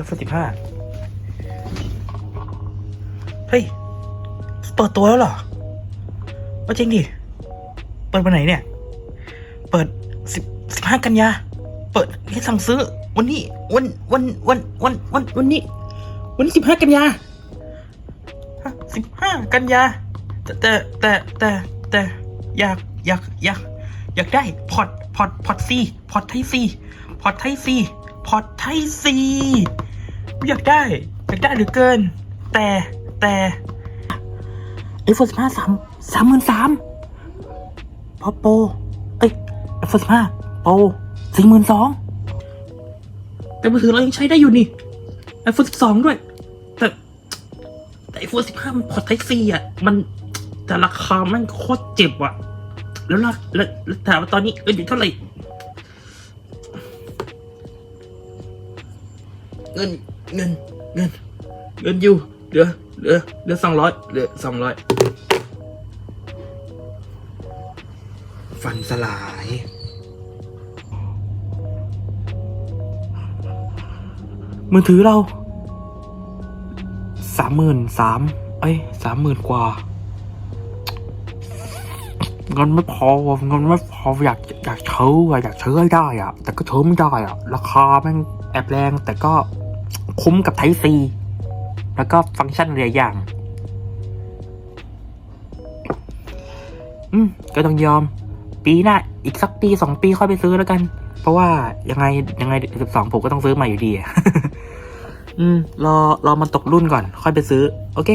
iPhone 15เฮ้ย เปิดตัวแล้วเหรอว่าจริงดิ เปิดวันไหนเนี่ย เปิดสิบสิบห้ากันยา เปิดให้สั่งซื้อ วันนี้ วัน วัน วัน วัน วัน วันนี้ วันนี้สิบห้ากันยาสิบห้ากันยาแต่แต่แต่แต่แต่อยากอยากอยากอยากได้พอร์ตพอร์ตพอร์ตซีพอร์ตไทยซีพอร์ตไทซีพอร์ตไทซี อยากได้ อยากได้เหลือเกิน แต่แต่ไอโฟนสิบห้าสามสามหมื่นสามพอโปรเอ้ยไอโฟนสิบห้าโปรสี่หมื่นสองแต่มือถือเรายังใช้ได้อยู่นี่ไอโฟนสิบสองด้วย แต่แต่ไอโฟนสิบห้ามันพอร์ตไทซีอะ มันแต่ราคามันโคตรเจ็บอะ แล้วล่ะแล้วแล้วถามว่าตอนนี้เงินอยู่เท่าไหร่เงิน เงินเงินเงินอยู่เหลือเหลือเหลือสองร้อยเหลือสองร้อยฟันสลาย มือถือเราสามหมื่นสามเอ้ยสามหมื่นกว่าเงินไม่พอว่ะเงินไม่พออยากอยากเชิญอะอยากเชิญให้ได้อะแต่ก็เชิญไม่ได้อะราคาแม่งแอบแรงแต่ก็ คุ้มกับไทซีแล้วก็ฟังก์ชันหลายอย่าง อืม ก็ต้องยอม ปีหน้าอีกสักปีสองปีค่อยไปซื้อแล้วกัน เพราะว่ายังไงยังไงสิบสองผมก็ต้องซื้อใหม่อยู่ดีอะอืม รอรอมันตกรุ่นก่อน ค่อยไปซื้อ โอเค